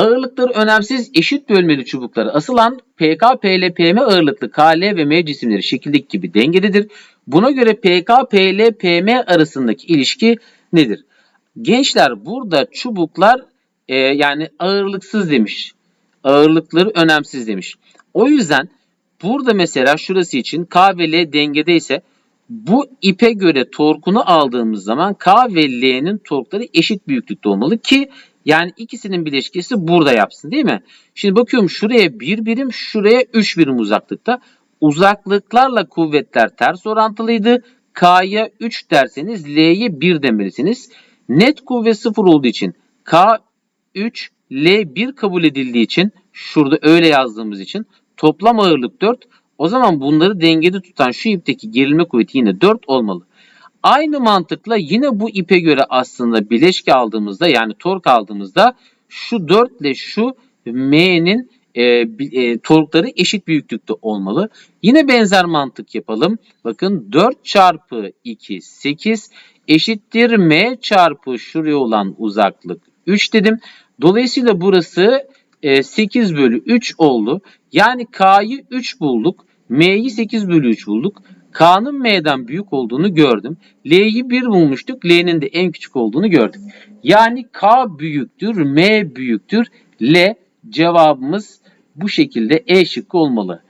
Ağırlıkları önemsiz eşit bölmeli çubuklara asılan PK, PL, PM ağırlıklı KL ve M cisimleri şekildeki gibi dengededir. Buna göre PK, PL, PM arasındaki ilişki nedir? Gençler burada çubuklar e, yani ağırlıksız demiş. Ağırlıkları önemsiz demiş. O yüzden burada mesela şurası için K ve L dengedeyse bu ipe göre torkunu aldığımız zaman K ve L'nin torkları eşit büyüklükte olmalı ki yani ikisinin bileşkesi burada yapsın değil mi? Şimdi bakıyorum şuraya 1 birim, şuraya 3 birim uzaklıkta. Uzaklıklarla kuvvetler ters orantılıydı. K'ya 3 derseniz L'ye 1 demelisiniz. Net kuvvet 0 olduğu için K 3, L 1 kabul edildiği için şurada öyle yazdığımız için toplam ağırlık 4. O zaman bunları dengede tutan şu ipteki gerilme kuvveti yine 4 olmalı. Aynı mantıkla yine bu ipe göre aslında bileşke aldığımızda yani tork aldığımızda şu 4 ile şu M'nin e, e, torkları eşit büyüklükte olmalı. Yine benzer mantık yapalım. Bakın 4 çarpı 2 8 eşittir M çarpı şuraya olan uzaklık 3 dedim. Dolayısıyla burası e, 8 bölü 3 oldu. Yani K'yı 3 bulduk. M'yi 8 bölü 3 bulduk. K'nın M'den büyük olduğunu gördüm. L'yi 1 bulmuştuk. L'nin de en küçük olduğunu gördük. Yani K büyüktür, M büyüktür, L cevabımız bu şekilde E şıkkı olmalı.